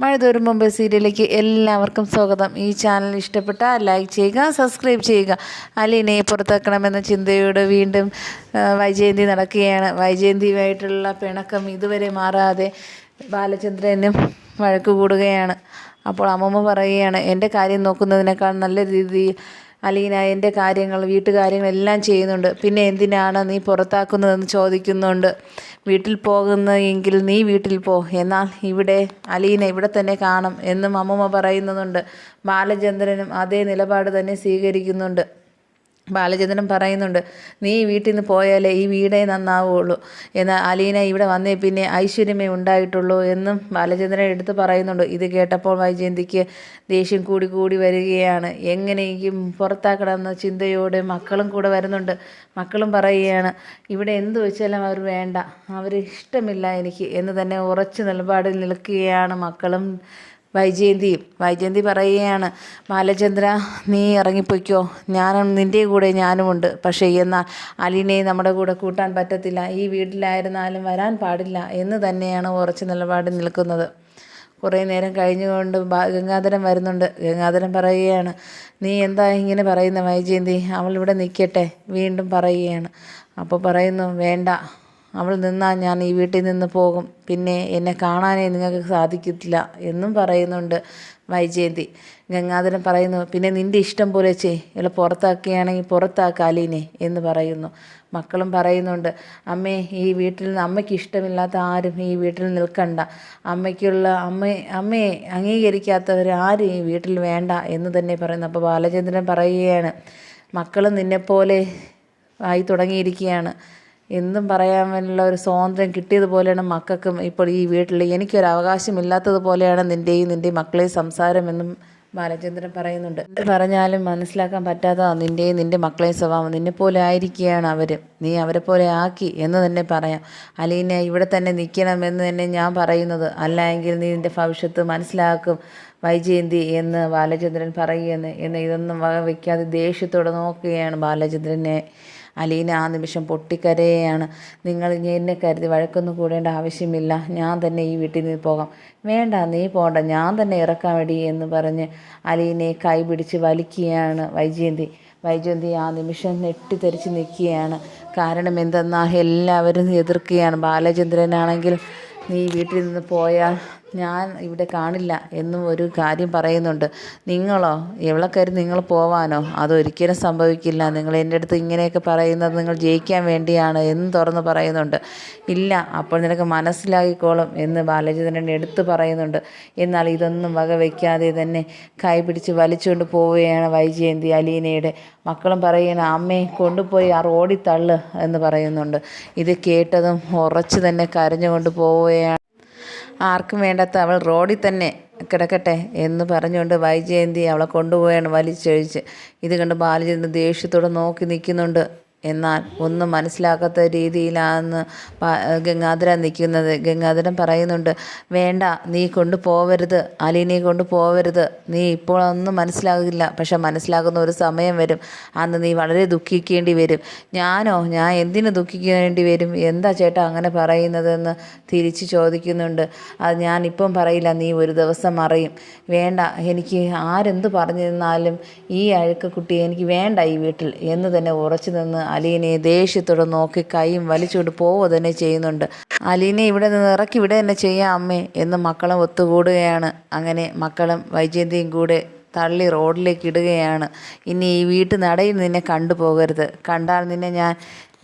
മഴ തോരും മുമ്പ് സീരിയലിലേക്ക് എല്ലാവർക്കും സ്വാഗതം. ഈ ചാനൽ ഇഷ്ടപ്പെട്ടാൽ ലൈക്ക് ചെയ്യുക സബ്സ്ക്രൈബ് ചെയ്യുക. അലീനയെ പുറത്താക്കണമെന്ന ചിന്തയോട് വീണ്ടും വൈജയന്തി നടക്കുകയാണ്. വൈജയന്തിയുമായിട്ടുള്ള പിണക്കം ഇതുവരെ മാറാതെ ബാലചന്ദ്രനും വഴക്ക് കൂടുകയാണ്. അപ്പോൾ അമ്മമ്മ പറയുകയാണ് എന്റെ കാര്യം നോക്കുന്നതിനേക്കാൾ നല്ല രീതിയിൽ അലീന എന്റെ കാര്യങ്ങൾ വീട്ടുകാര്യങ്ങളെല്ലാം ചെയ്യുന്നുണ്ട്. പിന്നെ എന്തിനാണ് നീ പുറത്താക്കുന്നതെന്ന് ചോദിക്കുന്നുണ്ട്. വീട്ടിൽ പോകുന്നെങ്കിൽ നീ വീട്ടിൽ പോ. എന്നാൽ ഇവിടെ അലീന ഇവിടെ തന്നെ കാണും എന്നും അമ്മമ്മ പറയുന്നുണ്ട് ബാലചന്ദ്രനും അതേ നിലപാട് തന്നെ സ്വീകരിക്കുന്നുണ്ട്. ബാലചന്ദ്രൻ പറയുന്നുണ്ട് നീ വീട്ടിൽ നിന്ന് പോയാലേ ഈ വീടേ നന്നാവുള്ളൂ. എന്ന് അലീന ഇവിടെ വന്നേ പിന്നെ ഐശ്വര്യമേ ഉണ്ടായിട്ടുള്ളൂ എന്നും ബാലചന്ദ്രൻ എടുത്ത് പറയുന്നുണ്ട്. ഇത് കേട്ടപ്പോൾ വൈജയന്തിക്ക് ദേഷ്യം കൂടി കൂടി വരികയാണ്. എങ്ങനെയെങ്കിലും പുറത്താക്കണമെന്ന ചിന്തയോടെ മക്കളും കൂടെ വരുന്നുണ്ട്. മക്കളും പറയുകയാണ് ഇവിടെ എന്ത് വെച്ചാലും അവർ വേണ്ട. അവർ ഇഷ്ടമില്ല എനിക്ക് എന്ന് തന്നെ ഉറച്ചു നിലപാടിൽ നിൽക്കുകയാണ് മക്കളും വൈജയന്തിയും. വൈജയന്തി പറയുകയാണ് ബാലചന്ദ്ര നീ ഇറങ്ങിപ്പോയിക്കോ. ഞാനും നിന്റെ കൂടെ ഞാനുമുണ്ട്. പക്ഷേ എന്നാൽ അലീനയെ നമ്മുടെ കൂടെ കൂട്ടാൻ പറ്റത്തില്ല. ഈ വീട്ടിലായിരുന്നാലും വരാൻ പാടില്ല എന്ന് തന്നെയാണ് ഉറച്ച നിലപാട് നിൽക്കുന്നത്. കുറേ നേരം കഴിഞ്ഞുകൊണ്ട് ഗംഗാധരൻ വരുന്നുണ്ട്. ഗംഗാധരൻ പറയുകയാണ് നീ എന്താ ഇങ്ങനെ പറയുന്ന വൈജയന്തി? അവൾ ഇവിടെ നിൽക്കട്ടെ വീണ്ടും പറയുകയാണ്. അപ്പോൾ പറയുന്നു വേണ്ട അവൾ നിന്നാൽ ഞാൻ ഈ വീട്ടിൽ നിന്ന് പോകും. പിന്നെ എന്നെ കാണാനേ നിങ്ങൾക്ക് സാധിക്കത്തില്ല എന്നും പറയുന്നുണ്ട് വൈജയന്തി. ഗംഗാധരൻ പറയുന്നു പിന്നെ നിന്റെ ഇഷ്ടം പോലെ ചെയ്. ഇവളെ പുറത്താക്കുകയാണെങ്കിൽ പുറത്താക്ക അലീനെ എന്ന് പറയുന്നു. മക്കളും പറയുന്നുണ്ട് അമ്മേ ഈ വീട്ടിൽ നിന്ന് അമ്മയ്ക്ക് ഇഷ്ടമില്ലാത്ത ആരും ഈ വീട്ടിൽ നിൽക്കണ്ട. അമ്മയ്ക്കുള്ള അമ്മ അമ്മയെ അംഗീകരിക്കാത്തവർ ആരും ഈ വീട്ടിൽ വേണ്ട എന്ന് തന്നെ പറയുന്നു. അപ്പോൾ ബാലചന്ദ്രൻ പറയുകയാണ് മക്കളും നിന്നെപ്പോലെ ആയി തുടങ്ങിയിരിക്കുകയാണ്. എന്തും പറയാനുള്ള ഒരു സ്വാതന്ത്ര്യം കിട്ടിയതുപോലെയാണ് മക്കൾക്കും ഇപ്പോൾ ഈ വീട്ടിൽ. എനിക്കൊരു അവകാശമില്ലാത്തതുപോലെയാണ് നിന്റെയും നിന്റെ മക്കളെയും സംസാരമെന്നും ബാലചന്ദ്രൻ പറയുന്നുണ്ട്. എന്ത് പറഞ്ഞാലും മനസ്സിലാക്കാൻ പറ്റാത്ത നിന്റെയും നിന്റെ മക്കളെയും സ്വഭാവം നിന്നെപ്പോലെ ആയിരിക്കുകയാണ് അവർ നീ അവരെ പോലെ ആക്കി എന്ന് തന്നെ പറയാം. അലീന ഇവിടെ തന്നെ നിൽക്കണമെന്ന് തന്നെ ഞാൻ പറയുന്നത് അല്ല എങ്കിൽ നീ നിന്റെ ഭവിഷ്യത്ത് മനസ്സിലാക്കും വൈജയന്തി എന്ന് ബാലചന്ദ്രൻ പറയുകയെന്ന് എന്ന് ഇതൊന്നും വക വയ്ക്കാതെ ദേഷ്യത്തോടെ നോക്കുകയാണ് ബാലചന്ദ്രനെ. അലീന ആ നിമിഷം പൊട്ടിക്കരയാണ്. നിങ്ങൾ ഇനി എന്നെ കരുതി വഴക്കൊന്നും കൂടേണ്ട ആവശ്യമില്ല. ഞാൻ തന്നെ ഈ വീട്ടിൽ നിന്ന് പോകാം. വേണ്ട നീ പോണ്ട. ഞാൻ തന്നെ ഇറക്കാൻ വേണ്ടി എന്ന് പറഞ്ഞ് അലീനയെ കൈ പിടിച്ച് വലിക്കുകയാണ് വൈജയന്തി. വൈജയന്തി ആ നിമിഷം നെട്ടിത്തെറിച്ച് നിൽക്കുകയാണ്. കാരണം എന്തെന്നാൽ എല്ലാവരും എതിർക്കുകയാണ്. ബാലചന്ദ്രനാണെങ്കിൽ നീ വീട്ടിൽ നിന്ന് പോയാൽ ഞാൻ ഇവിടെ കാണില്ല എന്നും ഒരു കാര്യം പറയുന്നുണ്ട്. നിങ്ങളോ? എവളക്കാരി നിങ്ങൾ പോവാനോ? അതൊരിക്കലും സംഭവിക്കില്ല. നിങ്ങൾ എന്റെ അടുത്ത് ഇങ്ങനെയൊക്കെ പറയുന്നത് നിങ്ങൾ ജയിക്കാൻ വേണ്ടിയാണ് എന്ന് തുറന്ന് പറയുന്നുണ്ട്. ഇല്ല അപ്പോൾ നിനക്ക് മനസ്സിലാക്കിക്കോളും എന്ന് ബാലചന്ദ്രൻ എടുത്ത് പറയുന്നുണ്ട്. എന്നാൽ ഇതൊന്നും വക വയ്ക്കാതെ തന്നെ കൈ പിടിച്ച് വലിച്ചുകൊണ്ട് പോവുകയാണ് വൈജയന്തി അലീനയുടെ. മക്കളും പറയുന്ന അമ്മയെ കൊണ്ടുപോയി ആ റോഡിൽ തള്ളു എന്ന് പറയുന്നുണ്ട്. ഇത് കേട്ടതും ഉറച്ചു തന്നെ കരഞ്ഞുകൊണ്ട് പോവുകയാണ്. ആർക്കും വേണ്ടാത്ത അവൾ റോഡിൽ തന്നെ കിടക്കട്ടെ എന്ന് പറഞ്ഞുകൊണ്ട് വൈജയന്തി അവളെ കൊണ്ടുപോയാണ് വലിച്ചഴിച്ച്. ഇത് കണ്ട് ബാലചന്ദ്രൻ ദേഷ്യത്തോടെ നോക്കി നിൽക്കുന്നുണ്ട്. എന്നാൽ ഒന്നും മനസ്സിലാക്കാത്ത രീതിയിലാണെന്ന് ഗംഗാധര നിൽക്കുന്നത്. ഗംഗാധരൻ പറയുന്നുണ്ട് വേണ്ട നീ കൊണ്ടു കൊണ്ടുപോവരുത് അലീനയെ കൊണ്ട് പോവരുത്. നീ ഇപ്പോൾ ഒന്നും മനസ്സിലാകില്ല പക്ഷെ മനസ്സിലാകുന്ന ഒരു സമയം വരും. അന്ന് നീ വളരെ ദുഃഖിക്കേണ്ടി വരും. ഞാനോ? ഞാൻ എന്തിനു ദുഃഖിക്കേണ്ടി വരും? എന്താ ചേട്ടാ അങ്ങനെ പറയുന്നതെന്ന് തിരിച്ച് ചോദിക്കുന്നുണ്ട്. അത് ഞാനിപ്പം പറയില്ല. നീ ഒരു ദിവസം അറിയും വേണ്ട എനിക്ക് ആരെന്ത് പറഞ്ഞു തന്നാലും ഈ അഴുക്ക കുട്ടി എനിക്ക് വേണ്ട ഈ വീട്ടിൽ. എന്ന് തന്നെ ഉറച്ചു നിന്ന് അലീനയെ ദേഷ്യത്തോടെ നോക്കി കൈയും വലിച്ചുകൊണ്ട് പോവുക തന്നെ ചെയ്യുന്നുണ്ട്. അലീനെ ഇവിടെ നിന്ന് ഇറക്കി ഇവിടെ തന്നെ ചെയ്യാം അമ്മേ എന്ന് മക്കളും ഒത്തുകൂടുകയാണ്. അങ്ങനെ മക്കളും വൈജയന്തിയും കൂടെ തള്ളി റോഡിലേക്ക് ഇടുകയാണ്. ഇനി ഈ വീട്ടു നടയിൽ നിന്നെ കണ്ടുപോകരുത്. കണ്ടാൽ നിന്നെ ഞാൻ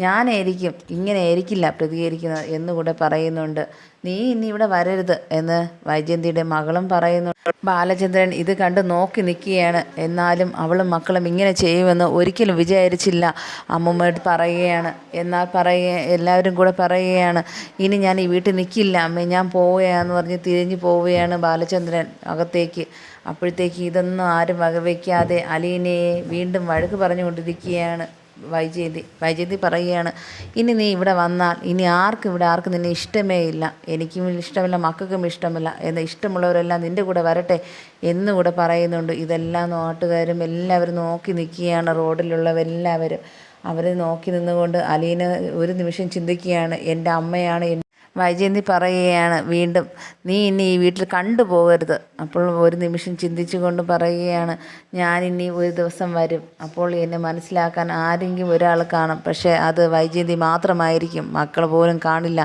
ഞാനായിരിക്കും ഇങ്ങനെ ആയിരിക്കില്ല പ്രതികരിക്കുന്നത് എന്നുകൂടെ പറയുന്നുണ്ട്. നീ ഇനി ഇവിടെ വരരുത് എന്ന് വൈജയന്തിയുടെ മകളും പറയുന്നു. ബാലചന്ദ്രൻ ഇത് കണ്ട് നോക്കി നിൽക്കുകയാണ്. എന്നാലും അവളും മക്കളും ഇങ്ങനെ ചെയ്യുമെന്ന് ഒരിക്കലും വിചാരിച്ചില്ല. അമ്മൂമ്മയോട് പറയുകയാണ്. എന്നാൽ പറയുക എല്ലാവരും കൂടെ പറയുകയാണ്. ഇനി ഞാൻ ഈ വീട്ടിൽ നിൽക്കില്ല. അമ്മേ ഞാൻ പോവുകയാന്ന് പറഞ്ഞ് തിരിഞ്ഞു പോവുകയാണ് ബാലചന്ദ്രൻ അകത്തേക്ക്. അപ്പോഴത്തേക്ക് ഇതൊന്നും ആരും വകവയ്ക്കാതെ അലീനയെ വീണ്ടും വഴക്ക് പറഞ്ഞുകൊണ്ടിരിക്കുകയാണ്. വൈജയന്തി വൈജയന്തി പറയുകയാണ് ഇനി നീ ഇവിടെ വന്നാൽ ഇനി ആർക്കും ഇവിടെ ആർക്കും നിന്നെ ഇഷ്ടമേ ഇല്ല. എനിക്കും ഇഷ്ടമില്ല മക്കൾക്കും ഇഷ്ടമില്ല. എന്ന ഇഷ്ടമുള്ളവരെല്ലാം നിന്റെ കൂടെ വരട്ടെ എന്നുകൂടെ പറയുന്നുണ്ട്. ഇതെല്ലാം നാട്ടുകാരും എല്ലാവരും നോക്കി നിൽക്കുകയാണ്. റോഡിലുള്ളവരെല്ലാവരും അവർ നോക്കി നിന്നുകൊണ്ട് അലീന ഒരു നിമിഷം ചിന്തിക്കുകയാണ്. എന്റെ അമ്മയാണ് വൈജയന്തി പറയുകയാണ് വീണ്ടും നീ ഇനി ഈ വീട്ടിൽ കണ്ടു കണ്ടുപോകരുത് അപ്പോൾ ഒരു നിമിഷം ചിന്തിച്ചുകൊണ്ട് പറയുകയാണ് ഞാൻ ഇനി ഒരു ദിവസം വരും. അപ്പോൾ എന്നെ മനസ്സിലാക്കാൻ ആരെങ്കിലും ഒരാൾ കാണും. പക്ഷേ അത് വൈജയന്തി മാത്രമായിരിക്കും. മക്കൾ പോലും കാണില്ല.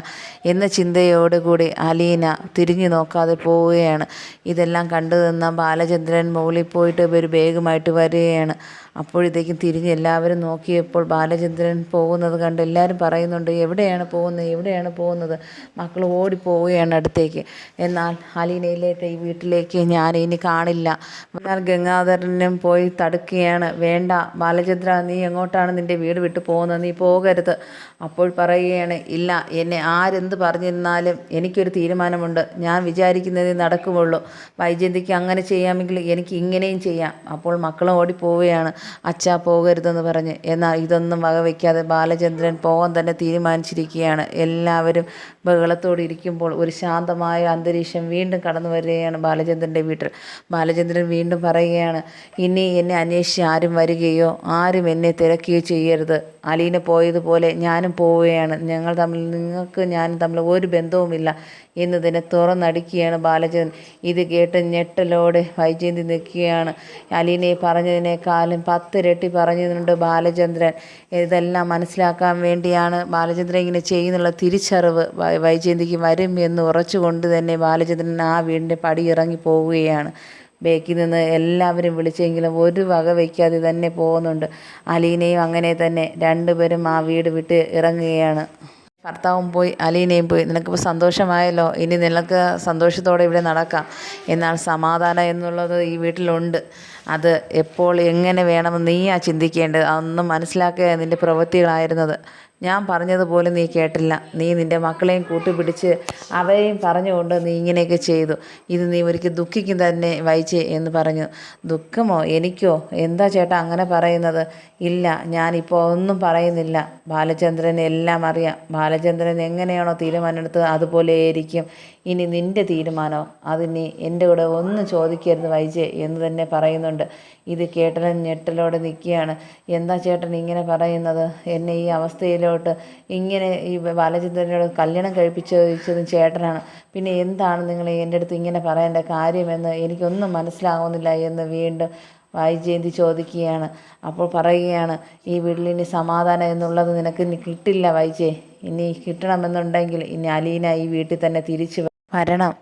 എന്ന ചിന്തയോടുകൂടി അലീന തിരിഞ്ഞു നോക്കാതെ പോവുകയാണ്. ഇതെല്ലാം കണ്ടു നിന്ന ബാലചന്ദ്രൻ മുകളിൽ പോയിട്ട് ഒരു ബാഗുമായിട്ട് വരികയാണ്. അപ്പോഴത്തേക്കും തിരിഞ്ഞ് എല്ലാവരും നോക്കിയപ്പോൾ ബാലചന്ദ്രൻ പോകുന്നത് കണ്ട് എല്ലാവരും പറയുന്നുണ്ട് എവിടെയാണ് പോകുന്നത്? എവിടെയാണ് പോകുന്നത്? മക്കൾ ഓടിപ്പോവുകയാണ് അടുത്തേക്ക്. എന്നാൽ അലീനയിലേക്ക് ഈ വീട്ടിലേക്ക് ഞാൻ ഇനി കാണില്ല. എന്നാൽ ഗംഗാധരനും പോയി തടുക്കുകയാണ്. വേണ്ട ബാലചന്ദ്ര നീ എങ്ങോട്ടാണ് നിന്റെ വീട് വിട്ടു പോകുന്നത്? നീ പോകരുത്. അപ്പോൾ പറയുകയാണ് ഇല്ല എന്നെ ആരെന്ത് പറഞ്ഞിരുന്നാലും എനിക്കൊരു തീരുമാനമുണ്ട്. ഞാൻ വിചാരിക്കുന്നതേ നടക്കുമുള്ളൂ വൈജയന്തിക്ക് അങ്ങനെ ചെയ്യാമെങ്കിൽ എനിക്ക് ഇങ്ങനെയും ചെയ്യാം. അപ്പോൾ മക്കളും ഓടിപ്പോവുകയാണ്. അച്ഛാ പോകരുതെന്ന് പറഞ്ഞ്. എന്നാൽ ഇതൊന്നും വകവയ്ക്കാതെ ബാലചന്ദ്രൻ പോകാൻ തന്നെ തീരുമാനിച്ചിരിക്കുകയാണ്. എല്ലാവരും ബഹളത്തോടെ ഇരിക്കുമ്പോൾ ഒരു ശാന്തമായ അന്തരീക്ഷം വീണ്ടും കടന്നു വരികയാണ് ബാലചന്ദ്രന്റെ വീട്ടിൽ. ബാലചന്ദ്രൻ വീണ്ടും പറയുകയാണ് ഇനി എന്നെ അന്വേഷിച്ച് ആരും വരികയോ ആരും എന്നെ തിരക്കുകയോ ചെയ്യരുത്. അലീന പോയതുപോലെ ഞാനും പോവുകയാണ്. ഞങ്ങൾ തമ്മിൽ നിങ്ങൾക്ക് ഞാനും തമ്മിൽ ഒരു ബന്ധവുമില്ല എന്നതിനെ തുറന്നടിക്കുകയാണ് ബാലചന്ദ്രൻ. ഇത് കേട്ട് ഞെട്ടലോടെ വൈജയന്തി നിൽക്കുകയാണ്. അലീനയെ പറഞ്ഞതിനേക്കാളും പത്തിരട്ടി പറഞ്ഞതിനുണ്ട് ബാലചന്ദ്രൻ. ഇതെല്ലാം മനസ്സിലാക്കാൻ വേണ്ടിയാണ് ബാലചന്ദ്രൻ ഇങ്ങനെ ചെയ്യുന്നുള്ള തിരിച്ചറിവ് വൈജയന്തിക്ക് വരും എന്ന് ഉറച്ചുകൊണ്ട് തന്നെ ബാലചന്ദ്രൻ ആ വീടിന്റെ പടിയിറങ്ങി പോവുകയാണ്. ബേക്കിൽ നിന്ന് എല്ലാവരും വിളിച്ചെങ്കിലും ഒരു വക വയ്ക്കാതെ തന്നെ പോകുന്നുണ്ട്. അലീനയും അങ്ങനെ തന്നെ രണ്ടുപേരും ആ വീട് വിട്ട് ഇറങ്ങുകയാണ്. ഭർത്താവും പോയി അലീനയും പോയി. നിനക്കിപ്പോൾ സന്തോഷമായല്ലോ? ഇനി നിനക്ക് സന്തോഷത്തോടെ ഇവിടെ നടക്കാം. എന്നാൽ സമാധാനം എന്നുള്ളത് ഈ വീട്ടിലുണ്ട്. അത് എപ്പോൾ എങ്ങനെ വേണമെന്ന് നീയാ ചിന്തിക്കേണ്ടത്? അതൊന്നും മനസ്സിലാക്കുക നിന്റെ പ്രവൃത്തികളായിരുന്നത്. ഞാൻ പറഞ്ഞതുപോലെ നീ കേട്ടില്ല. നീ നിന്റെ മക്കളെയും കൂട്ടുപിടിച്ച് അവരെയും പറഞ്ഞുകൊണ്ട് നീ ഇങ്ങനെയൊക്കെ ചെയ്തു. ഇത് നീ ഒരിക്കൽ ദുഃഖിക്കും തന്നെ വായിച്ചേ എന്ന് പറഞ്ഞു. ദുഃഖമോ? എനിക്കോ? എന്താ ചേട്ടാ അങ്ങനെ പറയുന്നത്? ഇല്ല ഞാനിപ്പോൾ ഒന്നും പറയുന്നില്ല. ബാലചന്ദ്രൻ എല്ലാം അറിയാം. ബാലചന്ദ്രൻ എങ്ങനെയാണോ തീരുമാനമെടുത്തത് അതുപോലെയായിരിക്കും ഇനി നിന്റെ തീരുമാനമോ അതിനി എന്റെ കൂടെ ഒന്നും ചോദിക്കരുത് വൈജേ എന്ന് തന്നെ പറയുന്നുണ്ട്. ഇത് കേട്ടലൻ ഞെട്ടലോടെ നിൽക്കുകയാണ്. എന്താ ചേട്ടൻ ഇങ്ങനെ പറയുന്നത്? എന്നെ ഈ അവസ്ഥയിലോട്ട് ഇങ്ങനെ ഈ ബാലചന്ദ്രനോട് കല്യാണം കഴിപ്പിച്ചതും ചേട്ടനാണ്. പിന്നെ എന്താണ് നിങ്ങൾ എന്റെ അടുത്ത് ഇങ്ങനെ പറയേണ്ട കാര്യമെന്ന് എനിക്കൊന്നും മനസ്സിലാവുന്നില്ല എന്ന് വീണ്ടും വൈജയന്തി ചോദിക്കുകയാണ്. അപ്പോൾ പറയുകയാണ് ഈ വീട്ടിൽ ഇനി സമാധാനം എന്നുള്ളത് നിനക്ക് ഇനി കിട്ടില്ല വൈജയ്. ഇനി കിട്ടണമെന്നുണ്ടെങ്കിൽ ഇനി അലീന ഈ വീട്ടിൽ തന്നെ തിരിച്ചു വരണം.